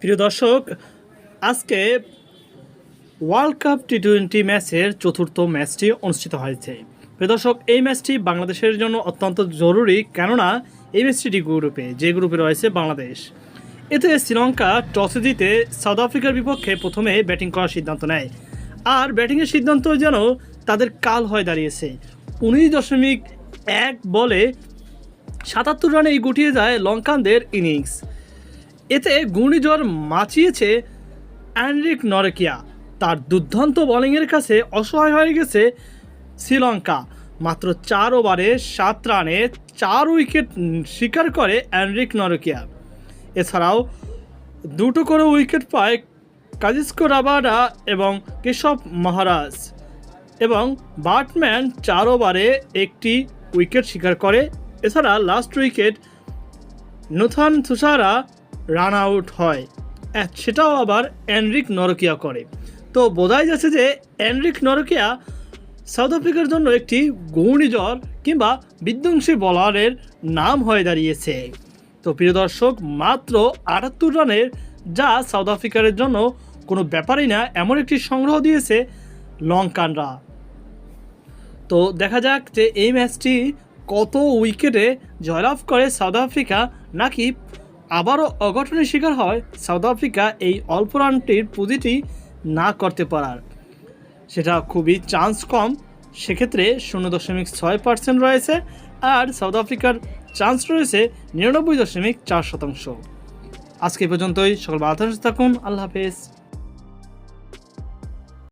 প্রিয় দর্শক, আজকে ওয়ার্ল্ড কাপ টি টোয়েন্টি ম্যাচের চতুর্থ ম্যাচটি অনুষ্ঠিত হয়েছে। প্রিয় দর্শক, এই ম্যাচটি বাংলাদেশের জন্য অত্যন্ত জরুরি, কেননা এই ম্যাচটি ডি গ্রুপে যে গ্রুপে রয়েছে বাংলাদেশ। এতে শ্রীলঙ্কা টসে জিতে সাউথ আফ্রিকার বিপক্ষে প্রথমে ব্যাটিং করার সিদ্ধান্ত নেয়। আর ব্যাটিংয়ের সিদ্ধান্ত যেন তাদের কাল হয়ে দাঁড়িয়েছে। উনিশ দশমিক এক বলে সাতাত্তর রানেই গুটিয়ে যায় লঙ্কানদের ইনিংস এতে ঘূর্ণিঝড় মাচিয়েছে অ্যান্ড্রিক নরকিয়া। তার দুর্দান্ত বোলিংয়ের কাছে অসহায় হয়ে গেছে শ্রীলঙ্কা। মাত্র চার ওভারে সাত রানে চার উইকেট শিকার করে অ্যান্ড্রিক নরকিয়া। এছাড়াও দুটো করে উইকেট পায় কাজিস্কো রাবাডা এবং কেশব মহারাজ এবং বাটম্যান চার ওভারে একটি উইকেট শিকার করে। এছাড়া লাস্ট উইকেট নোথান তুষারা রান আউট হয়। সেটাও আবার অ্যানরিক নরকিয়া করে। তো বোঝাই যাচ্ছে যে অ্যানরিক নরকিয়া সাউথ আফ্রিকার জন্য একটি ঘূর্ণিঝড় কিংবা বিধ্বংসী বলারের নাম হয়ে দাঁড়িয়েছে। তো প্রিয় দর্শক, মাত্র আটাত্তর রানের যা সাউথ আফ্রিকার জন্য কোনো ব্যাপারই না, এমন একটি সংগ্রহ দিয়েছে লঙ্কানরা। তো দেখা যাক যে এই ম্যাচটি কত উইকেটে জয়লাভ করে সাউথ আফ্রিকা নাকি আবারও অঘটনের শিকার হয় সাউথ আফ্রিকা এই অল্প রানটির পুঁজিটি না করতে পারার। সেটা খুবই চান্স কম। সেক্ষেত্রে শূন্য দশমিক ছয় পার্সেন্ট রয়েছে আর সাউথ আফ্রিকার চান্স রয়েছে নিরানব্বই দশমিক চার শতাংশ। আজকে পর্যন্তই। সকল বাধা থাকুন। আল্লাহ হাফেজ।